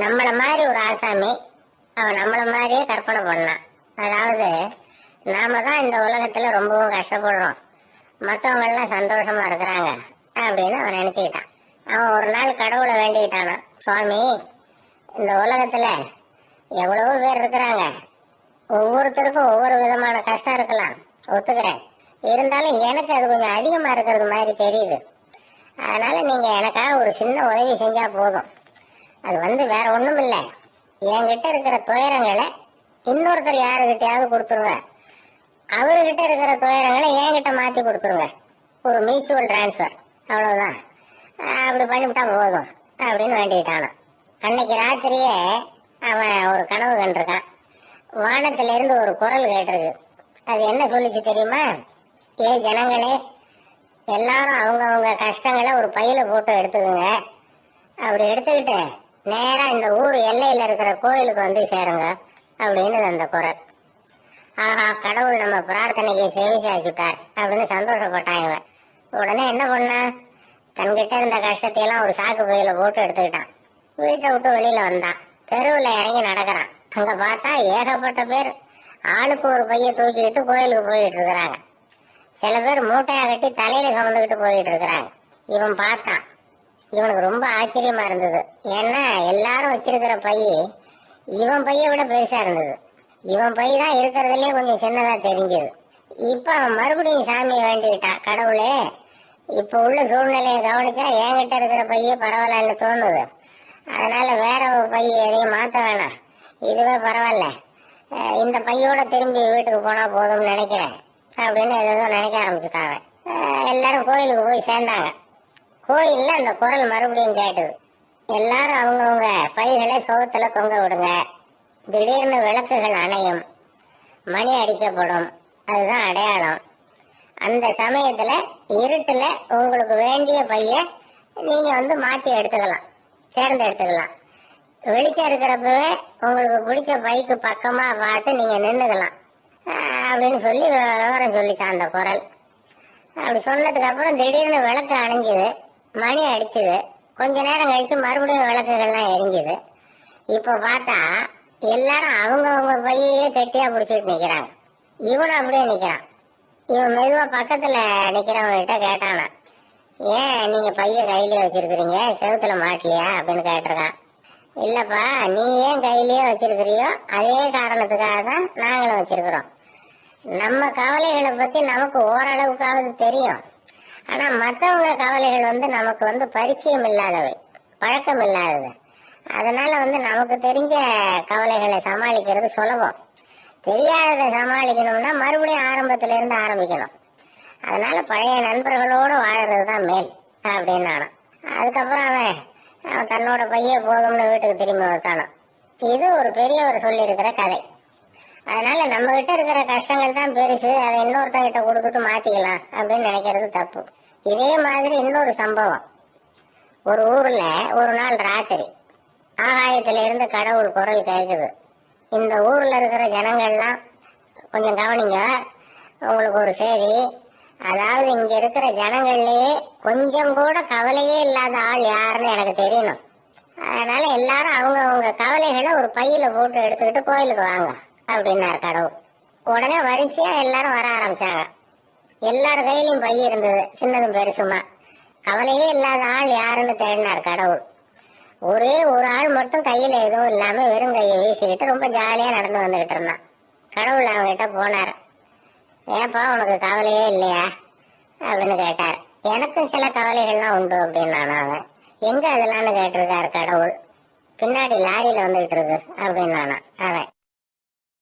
நம்மள மாதிரி ஒரு ஆசாமி அவன் நம்மள மாதிரியே கற்பனை பண்ணான். அதாவது நாம தான் இந்த உலகத்துல ரொம்பவும் கஷ்டப்படுறோம். மற்றவங்க எல்லாம் சந்தோஷமா இருக்கிறாங்க அப்படின்னு அவன் நினைச்சுக்கிட்டான். அவன் ஒரு நாள் கடவுளை வேண்டிக்கிட்டானா? சுவாமி இந்த உலகத்துல எவ்வளவோ பேர் இருக்கிறாங்க. ஒவ்வொருத்தருக்கும் ஒவ்வொரு விதமான கஷ்டம் இருக்கலாம். ஒத்துக்கிறேன். இருந்தாலும் எனக்கு அது கொஞ்சம் அதிகமா இருக்கிறது மாதிரி தெரியுது. அதனால நீங்க எனக்காக ஒரு சின்ன உதவி செஞ்சா போதும். அது வந்து வேற ஒண்ணும் இல்ல. என்கிட்ட இருக்கிற துயரங்களை இன்னொருத்தர் யாருகிட்டயாவது கொடுத்துருங்க. அவர்கிட்ட இருக்கிற துயரங்களை என்கிட்ட மாத்தி கொடுத்துருங்க. ஒரு மியூச்சுவல் டிரான்ஸ்ஃபர் அவ்வளவுதான். அப்படி பண்ணிவிட்டா போதும். அப்படின்னு வேண்டிக்கிட்டானான் அன்னைக்கு ராத்திரியே அவன் ஒரு கனவு கண்டிருக்கான். வானத்துல இருந்து ஒரு குரல் கேட்டிருக்கு. அது என்ன சொல்லிச்சு தெரியுமா? ஏ ஜனங்களே எல்லாரும் அவங்கவுங்க கஷ்டங்களை ஒரு பையில போட்டு எடுத்துக்கோங்க. அப்படி எடுத்துக்கிட்டு நேராக இந்த ஊர் எல்லையில இருக்கிற கோயிலுக்கு வந்து சேருங்க அப்படின்னு அந்த குரல். ஆஹா கடவுள் நம்ம பிரார்த்தனைக்கு சேவை சாய்ச்சுட்டார் அப்படின்னு சந்தோஷப்பட்டான் இவன். உடனே என்ன பண்ணான் தன்கிட்ட இருந்த கஷ்டத்தையெல்லாம் ஒரு சாக்கு பையில போட்டு எடுத்துக்கிட்டான். வீட்டை விட்டு வெளியில வந்தான். தெருவில் இறங்கி நடக்கிறான். அங்க பார்த்தா ஏகப்பட்ட பேர் ஆளுக்கு ஒரு பைய தூக்கிட்டு கோயிலுக்கு போயிட்டு இருக்கிறாங்க. சில பேர் மூட்டையை கட்டி தலையில சுமந்துக்கிட்டு போயிட்டு இருக்கிறாங்க. இவன் பார்த்தான். இவனுக்கு ரொம்ப ஆச்சரியமா இருந்தது. ஏன்னா எல்லாரும் வச்சிருக்கிற பை இவன் பைய விட பெருசா இருந்தது. இவன் பை தான் இருக்கிறதுலே கொஞ்சம் சின்னதா தெரிஞ்சது. இப்ப அவன் மறுபடியும் சாமியை வேண்டிக்கிட்டான். கடவுளே இப்ப உள்ள சூழ்நிலையை கவனிச்சா என்கிட்ட இருக்கிற பைய பரவாயில்லன்னு தோணுது. அதனால வேற பைய எதையும் மாத்த வேணாம். இதுவே பரவாயில்ல. இந்த பையோட திரும்பி வீட்டுக்கு போனா போதும்னு நினைக்கிறேன். அப்படின்னு எதோ நினைக்க ஆரம்பிச்சுட்டாங்க. எல்லாரும் கோயிலுக்கு போய் சேர்ந்தாங்க. கோயில்ல அந்த குரல் மறுபடியும் கேட்டது. எல்லாரும் அவங்கவுங்க பைகளை சோகத்துல தொங்க விடுங்க. திடீர்னு விளக்குகள் அணையும். மணி அடிக்கப்படும். அதுதான் அடையாளம். அந்த சமயத்துல இருட்டுல உங்களுக்கு வேண்டிய பைய நீங்க வந்து மாத்தி எடுத்துக்கலாம். சேர்ந்து எடுத்துக்கலாம். வெளிச்சம் இருக்கிறப்பவே உங்களுக்கு பிடிச்ச பைக்கு பக்கமா பார்த்து நீங்க நின்றுக்கலாம் அப்படின்னு சொல்லி விவரம் சொல்லிச்சான் அந்த குரல். அப்படி சொன்னதுக்கு அப்புறம் திடீர்னு விளக்கு அணைஞ்சுது. மணி அடிச்சுது. கொஞ்ச நேரம் கழிச்சு மறுபடியும் விளக்குகள்லாம் எரிஞ்சுது. இப்போ பார்த்தா எல்லாரும் அவங்கவுங்க பையே கெட்டியாக பிடிச்சிட்டு நிற்கிறாங்க இவனும் அப்படியே நிற்கிறான் இவன் மெதுவாக பக்கத்தில் நிற்கிறவங்ககிட்ட கேட்டானா ஏன் நீங்கள் பைய கையிலே வச்சிருக்கிறீங்க? செவுத்துல மாட்டலையா அப்படின்னு கேட்டிருக்கான். இல்லைப்பா நீ ஏன் கையிலேயே வச்சிருக்கிறியோ அதே காரணத்துக்காக தான் நாங்களும் வச்சிருக்கிறோம். நம்ம கவலைகளை பற்றி நமக்கு ஓரளவுக்காவது தெரியும். ஆனால் மற்றவங்க கவலைகள் வந்து நமக்கு வந்து பரிச்சயம் இல்லாதவை பழக்கம் இல்லாதது. அதனால வந்து நமக்கு தெரிஞ்ச கவலைகளை சமாளிக்கிறது சுலபம். தெரியாததை சமாளிக்கணும்னா மறுபடியும் ஆரம்பத்துல இருந்து ஆரம்பிக்கணும். அதனால பழைய நண்பர்களோட வாழறது தான் மேல் அப்படின்னு அதுக்கப்புறம் அவன் அவன் தன்னோட பையன் போதும்னு வீட்டுக்கு திரும்பி வச்சானான் இது ஒரு பெரியவர் சொல்லியிருக்கிற கதை. அதனால நம்ம கிட்ட இருக்கிற கஷ்டங்கள் தான் பெருசு. அதை இன்னொருத்தங்கிட்ட கொடுத்துட்டு மாத்திக்கலாம் அப்படின்னு நினைக்கிறது தப்பு. இதே மாதிரி இன்னொரு சம்பவம். ஒரு ஊர்ல ஒரு நாள் ராத்திரி ஆகாயத்துல இருந்து கடவுள் குரல் கேட்குது இந்த ஊர்ல இருக்கிற ஜனங்கள்லாம் கொஞ்சம் கவனிங்க. உங்களுக்கு ஒரு செய்தி. அதாவது இங்க இருக்கிற ஜனங்கள்லயே கொஞ்சம் கூட கவலையே இல்லாத ஆள் யாருன்னு எனக்கு தெரியணும். அதனால எல்லாரும் அவங்க அவங்க கவலைகளை ஒரு பையில போட்டு எடுத்துக்கிட்டு கோயிலுக்கு வாங்க. அப்படின்னாரு கடவுள் உடனே வரிசையா எல்லாரும் வர ஆரம்பிச்சாங்க. எல்லார் கையிலையும் பை இருந்தது. சின்னதும் பெருசுமா. கவலையே இல்லாத ஆள் யாருன்னு தேடினார் கடவுள் ஒரே ஒரு ஆள் மட்டும் கையில எதுவும் இல்லாம வெறும் கையை வீசிக்கிட்டு ரொம்ப ஜாலியா நடந்து வந்துகிட்டு இருந்தான். கடவுள் அவங்ககிட்ட போனார். ஏப்பா உனக்கு கவலையே இல்லையா? அப்படின்னு கேட்டார். எனக்கும் சில கவலைகள்லாம் உண்டு அப்படின்னு அவன். எங்க அதெல்லாம்னு கேட்டிருக்காரு கடவுள். பின்னாடி லாரியில வந்துகிட்டு இருக்கு அப்படின்னானா அவன்.